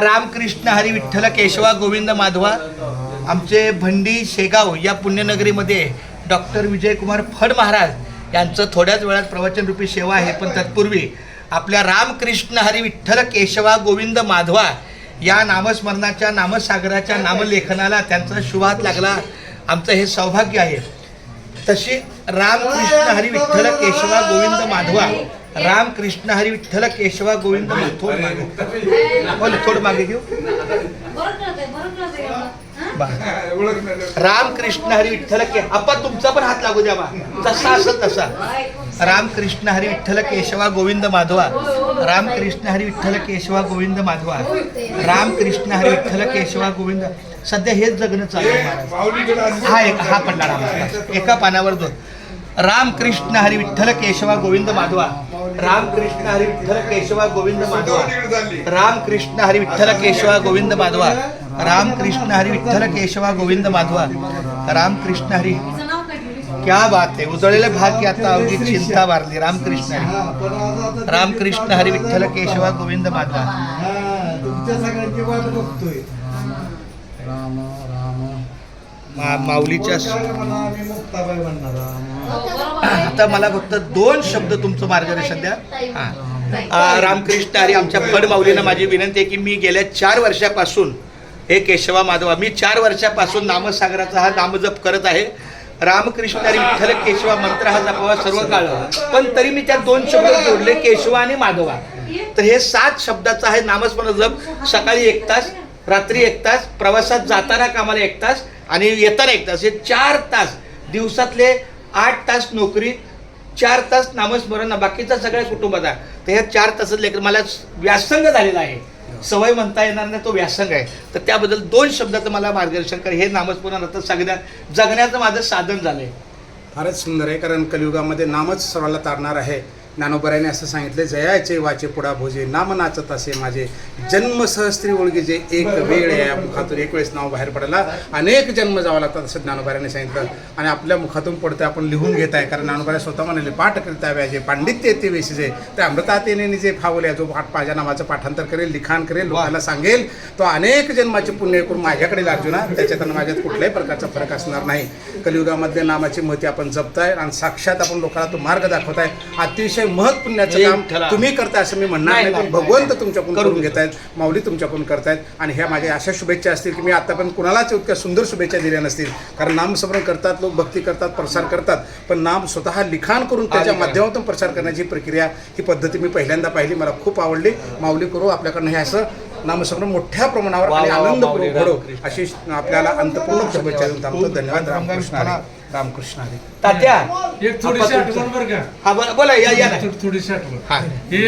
रामकृष्ण हरी विठ्ठल केशवा गोविंद माधवा आमचे भंडी शेगाव या पुण्यनगरीमध्ये डॉक्टर विजयकुमार फड महाराज यांचं थोड्याच वेळात प्रवचनरूपी सेवा आहे. पण तत्पूर्वी आपल्या रामकृष्ण हरी विठ्ठल केशवा गोविंद माधवा या नामस्मरणाच्या नामसागराच्या नामलेखनाला त्यांचा शुभात लागला. आमचं हे सौभाग्य आहे. तशी रामकृष्ण हरी विठ्ठल केशवा गोविंद माधवा रामकृष्ण हरी विठ्ठल केशवा गोविंद थोड मागे. थोड मागे घेऊ. बा. रामकृष्ण हरी विठ्ठल के आपा तुमचा पण हात लागू द्या बा. जसा असेल तसा. रामकृष्ण हरी विठ्ठल केशवा गोविंद माधवा. रामकृष्ण हरी विठ्ठल केशवा गोविंद माधवा. रामकृष्ण हरी विठ्ठल केशवा गोविंद. सध्या हेच जगणं चालू हा एक हा पडला राम एका पानावर दोन. रामकृष्ण हरी विठ्ठल केशवा गोविंद माधवा. रामकृष्ण हरी विठ्ठल केशवा गोविंद माधवा. रामकृष्ण हरी विठ्ठल केशवा गोविंद माधवा. रामकृष्ण हरी विठ्ठल केशवा गोविंद माधवा. रामकृष्ण हरी. क्या बात आहे उजळलेले भाग की आता अवघी चिंता वारली. रामकृष्ण हरी. रामकृष्ण हरी विठ्ठल केशवा गोविंद माधवा. तुमच्या सगळ्यांची वाट बघतोय. मा- माऊलीच्या आता मला फक्त दोन शब्द तुमचं मार्गदर्शन द्या. हा. रामकृष्ण हरी आमच्या फड माऊलीनं माझी विनंती आहे की मी गेल्या चार वर्षापासून हे केशवा माधवा मी चार वर्षापासून नामसागराचा हा नामजप करत आहे. रामकृष्ण हरी विठ्ठल केशवा मंत्र हा जपावा सर्व काळ. पण तरी मी त्या दोन शब्द जोडले केशवा आणि माधवा. तर हे सात शब्दाचा आहे नामस्मरण जप. सकाळी एक तास रात्री एक तास प्रवासात जाताना कामाला एक तास आणि येताना एक तास. हे चार तास दिवसातले आठ तास नोकरी चार तास नामस्मरण बाकीचा सगळ्या कुटुंबाचा. तर ह्या चार तासात लेकर मला व्यासंग झालेला आहे. सवय म्हणता येणार नाही तो व्यासंग आहे. तर त्याबद्दल दोन शब्दाचं मला मार्गदर्शन कर. हे नामस्मरण आता सगळ्या जगण्याचं माझं साधन झालं आहे फारच सुंदर आहे कारण कलियुगामध्ये नामच सर्वाला तारणार आहे. ज्ञानोबराने असं सांगितले जयाचे वाचे पुढा भोजे नाम नाचत असे माझे जन्म सहस्त्री ओळगी जे एक वेळ या मुखातून एक वेळेस नाव बाहेर पडायला अनेक जन्म जावा लागतात असं ज्ञानोबाऱ्याने सांगितलं. आणि आपल्या मुखातून पडते आपण लिहून घेत आहे कारण ज्ञानोबऱ्या स्वतः म्हणाले पाठ करता व्याजे पांडित्य येते वेशीचे ते अमृतातेने जे फावले जो पाठ माझ्या नावाचं पाठांतर करेल लिखाण करेल लोकांना सांगेल तो अनेक जन्माचे पुण्य करून माझ्याकडे अर्जुना. ना त्याच्यात माझ्यात कुठल्याही प्रकारचा फरक असणार नाही. कलियुगामध्ये नामाची महती आपण जपताय आणि साक्षात आपण लोकांना तो मार्ग दाखवताय. अतिशय महत् पुण्याचं काम. तुम्ही करताय असं मी म्हणणार नाही, पण भगवंत. तुमच्याकडून करून घेत आहेत माऊली तुमच्याकडून करतायत आणि ह्या माझ्या अशा शुभेच्छा असतील की मी आतापर्यंत कुणालाच इतक्या सुंदर शुभेच्छा दिल्या नसतील कारण नामस्मरण करतात लोक भक्ती करतात प्रसार करतात पण नाम स्वतः लिखाण करून त्याच्या. माध्यमातून प्रसार करण्याची प्रक्रिया ही पद्धती मी पहिल्यांदा पाहिली मला खूप आवडली माऊली करू आपल्याकडनं हे असं नामस्मरण मोठ्या प्रमाणावर आणि माऊली, घडो. अशी आपल्याला अंतपूर्ण शुभेच्छा देऊन थांबतो धन्यवाद रामकृष्ण. रामकृष्ण हरी तात्या. एक थोडीशी आठवण बरं का? हा बोला बोला या या ना. थोडीशी आठवण हा. हे